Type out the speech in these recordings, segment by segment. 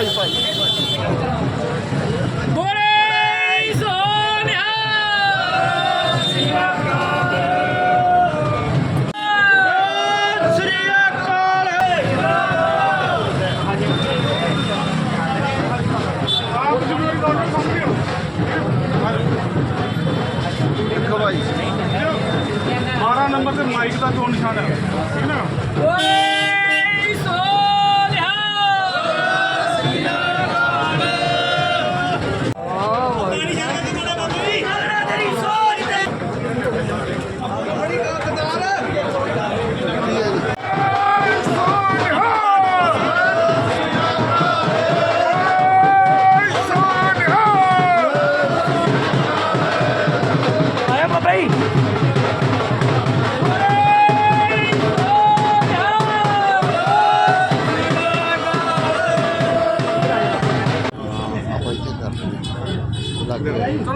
ਭਾਈ ਭਾਈ। ਅਕਾਲ। ਇੱਕ ਭਾਈ। 12 ਨੰਬਰ ਤੇ ਮਾਈਕ ਦਾ ਚੋਣ ਨਿਸ਼ਾਨ ਹੈ। ਠੀਕ ਨਾ? ਬੋਲੇ ਸੋਨਿਹਾ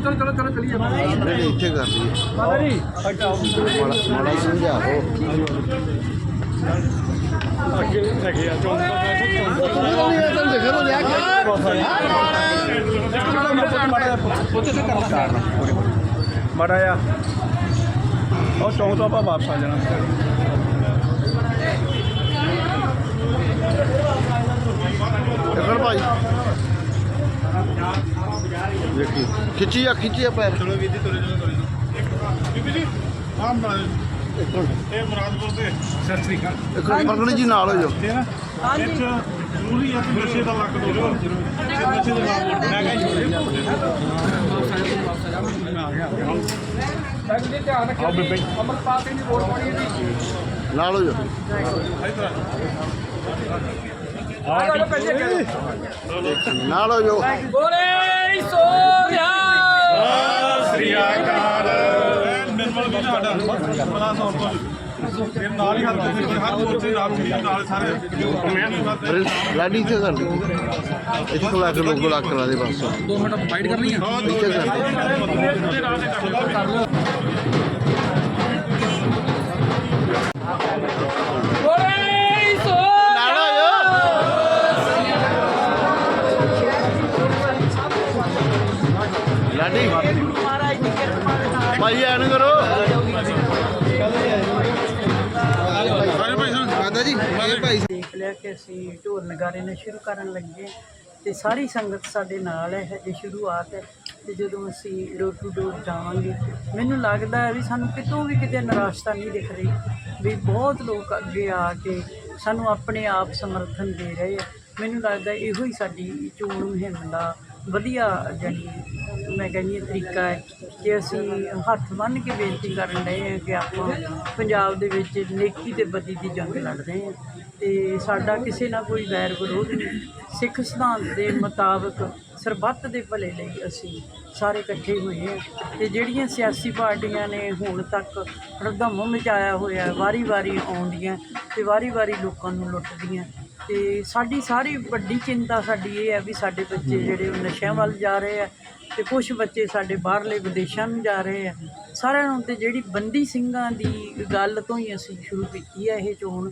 ਚਲੋ ਚਲੋ ਚਲੋ ਚਲੋ ਚਲੀਏ। ਨਹੀਂ ਨਹੀਂ, ਇੱਥੇ ਕਰ ਲਈਏ। ਬਾਬਾ ਜੀ। ਮਾੜਾ ਮਾੜਾ ਸਮਝਾਓ ਅੱਗੇ ਹੈਗੇ ਆ ਚੋਣ ਮੜਾ ਆ ਉਹ ਚੌਂਕ ਤੋਂ ਆਪਾਂ ਵਾਪਸ ਆ ਜਾਣਾ। ਇਕੜ ਭਾਈ। ਦੇਖੀ ਖਿੱਚੀ ਆ ਖਿੱਚੀ ਆ ਪੈਰ। ਚਲੋ ਵੀਰ ਜੀ ਤੁਰੇ ਚਲੋ ਤੁਰੇ ਚਲੋ ਬੀਬੀ ਜੀ ਆਹ ਬਣਾ ਇਹ ਮੁਰਾਦਪੁਰ ਦੇ। ਸਤਿ ਸ੍ਰੀ ਅਕਾਲ। ਜੀ ਨਾਲ ਹੋ ਜਾਓ। ਤੇ ਨਾ ਹਾਂਜੀ। ਜ਼ਰੂਰੀ ਆ ਕਿ ਨਸ਼ੇ ਦਾ ਲੱਕ ਦੋ ਨਸ਼ੇ ਦੇ ਨਾਲ ਮੈਂ ਕਹਿੰਦਾ ਆਓ ਬੇਬੇ ਨਾਲ ਹੋ ਜਾਓ। ਨਾਲ ਹੋ ਜਾਓ। ਬੋਲੇ ਸੋਨਿਹਾ ਸਾਡਾ ਬੜਾ ਤੋਂ ਨਾਲ ਹੀ ਹੱਥ ਦੇ ਨਾਲ ਨਾਲ ਸਾਰੇ ਇੱਥੇ ਕਰ ਲਈ ਇੱਥੇ ਕੋਲਾ ਕੇ ਲੋਕ ਲਾ ਕਰਾ ਦੇ ਬਸ। 2 ਮਿੰਟ ਫਾਈਟ ਕਰਨੀ ਆ। ਹੋ ਲਾਡੀ। ਭਾਈ ਐਨ ਕਰੋ। ਮਾਤਾ ਜੀ ਭਾਈ ਦੇਖ ਲਿਆ ਕਿ ਅਸੀਂ ਢੋਲ ਨਗਾਰੇ ਨਾਲ ਸ਼ੁਰੂ ਕਰਨ ਲੱਗੇ ਤੇ ਸਾਰੀ ਸੰਗਤ ਸਾਡੇ ਨਾਲ ਹੈ ਹਜੇ ਸ਼ੁਰੂਆਤ ਹੈ ਤੇ ਜਦੋਂ ਅਸੀਂ ਡੋਰ ਟੂ ਡੋਰ ਜਾਵਾਂਗੇ, ਮੈਨੂੰ ਲੱਗਦਾ ਹੈ ਵੀ ਸਾਨੂੰ ਕਿਤੋਂ ਵੀ ਕਿਤੇ ਨਿਰਾਸ਼ਤਾ ਨਹੀਂ ਦਿਖ ਰਹੀ, ਵੀ ਬਹੁਤ ਲੋਕ ਅੱਗੇ ਆ ਕੇ ਸਾਨੂੰ ਆਪਣੇ ਆਪ ਸਮਰਥਨ ਦੇ ਰਹੇ ਆ। ਮੈਨੂੰ ਲੱਗਦਾ ਇਹੋ ਹੀ ਸਾਡੀ ਚੋਣ ਮੁਹਿੰਮ ਦਾ ਵਧੀਆ ਜਾਨੀ ਮੈਂ ਕਹਿੰਦੀ ਹਾਂ ਤਰੀਕਾ ਹੈ ਕਿ ਅਸੀਂ ਹੱਥ ਬੰਨ੍ਹ ਕੇ ਬੇਨਤੀ ਕਰਨ ਰਹੇ ਹਾਂ ਕਿ ਆਪਾਂ ਪੰਜਾਬ ਦੇ ਵਿੱਚ ਨੇਕੀ ਤੇ ਬਦੀ ਦੀ ਜੰਗ ਲੜ ਰਹੇ ਹਾਂ ਤੇ ਸਾਡਾ ਕਿਸੇ ਨਾਲ ਕੋਈ ਵੈਰ ਵਿਰੋਧ ਨਹੀਂ। ਸਿੱਖ ਸਿਧਾਂਤ ਦੇ ਮੁਤਾਬਕ ਸਰਬੱਤ ਦੇ ਭਲੇ ਲਈ ਅਸੀਂ ਸਾਰੇ ਇਕੱਠੇ ਹੋਏ ਹਾਂ ਤੇ ਜਿਹੜੀਆਂ ਸਿਆਸੀ ਪਾਰਟੀਆਂ ਨੇ ਹੁਣ ਤੱਕ ਹੜਦਮ ਮਚਾਇਆ ਹੋਇਆ ਵਾਰੀ-ਵਾਰੀ ਆਉਂਦੀਆਂ ਤੇ ਵਾਰੀ-ਵਾਰੀ ਲੋਕਾਂ ਨੂੰ ਲੁੱਟਦੀਆਂ। ਤੇ ਸਾਡੀ ਸਾਰੀ ਵੱਡੀ ਚਿੰਤਾ ਸਾਡੀ ਇਹ ਹੈ ਵੀ ਸਾਡੇ ਬੱਚੇ ਜਿਹੜੇ ਉਹ ਨਸ਼ਿਆਂ ਵੱਲ ਜਾ ਰਹੇ ਆ ਤੇ ਕੁਝ ਬੱਚੇ ਸਾਡੇ ਬਾਹਰਲੇ ਵਿਦੇਸ਼ਾਂ ਨੂੰ ਜਾ ਰਹੇ ਆ। ਸਾਰਿਆਂ ਨੂੰ ਤੇ ਜਿਹੜੀ ਬੰਦੀ ਸਿੰਘਾਂ ਦੀ ਗੱਲ ਤੋਂ ਹੀ ਅਸੀਂ ਸ਼ੁਰੂ ਕੀਤੀ ਹੈ ਇਹ ਚੋਣ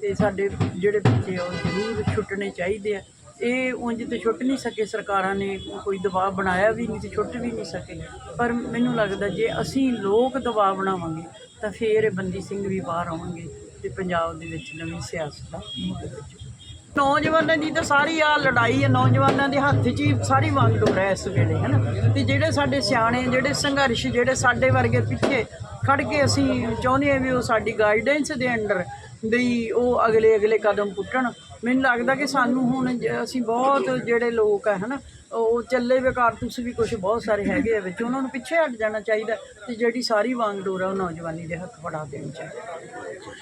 ਤੇ ਸਾਡੇ ਜਿਹੜੇ ਬੱਚੇ ਆ ਉਹ ਜ਼ਰੂਰ ਛੁੱਟਣੇ ਚਾਹੀਦੇ ਆ। ਇਹ ਉਂਝ ਤੇ ਛੁੱਟ ਨਹੀਂ ਸਕੇ ਸਰਕਾਰਾਂ ਨੇ ਕੋਈ ਦਬਾਅ ਬਣਾਇਆ ਵੀ ਨਹੀਂ ਤੇ ਛੁੱਟ ਵੀ ਨਹੀਂ ਸਕੇ। ਪਰ ਮੈਨੂੰ ਲੱਗਦਾ ਜੇ ਅਸੀਂ ਲੋਕ ਦਬਾਅ ਬਣਾਵਾਂਗੇ ਤਾਂ ਫੇਰ ਇਹ ਬੰਦੀ ਸਿੰਘ ਵੀ ਬਾਹਰ ਆਉਣਗੇ ਤੇ ਪੰਜਾਬ ਦੇ ਵਿੱਚ ਨਵੀਂ ਸਿਆਸਤ ਦਾ ਮੁੱਢ ਵਿੱਚ। ਨੌਜਵਾਨਾਂ ਦੀ ਤਾਂ ਸਾਰੀ ਆ ਲੜਾਈ ਹੈ, ਨੌਜਵਾਨਾਂ ਦੇ ਹੱਥ 'ਚ ਹੀ ਸਾਰੀ ਵੰਡ ਡੋਰ ਹੈ ਇਸ ਵੇਲੇ, ਹੈ ਨਾ? ਤੇ ਜਿਹੜੇ ਸਾਡੇ ਸਿਆਣੇ, ਜਿਹੜੇ ਸੰਘਰਸ਼, ਜਿਹੜੇ ਸਾਡੇ ਵਰਗੇ ਪਿੱਛੇ ਖੜ ਕੇ ਅਸੀਂ ਚਾਹੁੰਦੇ ਹਾਂ ਵੀ ਉਹ ਸਾਡੀ ਗਾਈਡੈਂਸ ਦੇ ਅੰਡਰ ਵੀ ਉਹ ਅਗਲੇ ਅਗਲੇ ਕਦਮ ਪੁੱਟਣ। ਮੈਨੂੰ ਲੱਗਦਾ ਕਿ ਸਾਨੂੰ ਹੁਣ ਅਸੀਂ ਬਹੁਤ ਜਿਹੜੇ ਲੋਕ ਹੈ ਹਨਾ ਉਹ ਚੱਲੇ ਵੇ ਕਾਰਤੂਸ ਵੀ ਕੁਝ ਬਹੁਤ ਸਾਰੇ ਹੈਗੇ ਆ ਵਿੱਚ, ਉਹਨਾਂ ਨੂੰ ਪਿੱਛੇ ਹਟ ਜਾਣਾ ਚਾਹੀਦਾ ਤੇ ਜਿਹੜੀ ਸਾਰੀ ਵਾਂਗ ਡੋਰ ਆ ਉਹ ਨੌਜਵਾਨੀ ਦੇ ਹੱਥ ਫੜਾ ਦੇਣੀ ਚਾਹੀਦੀ।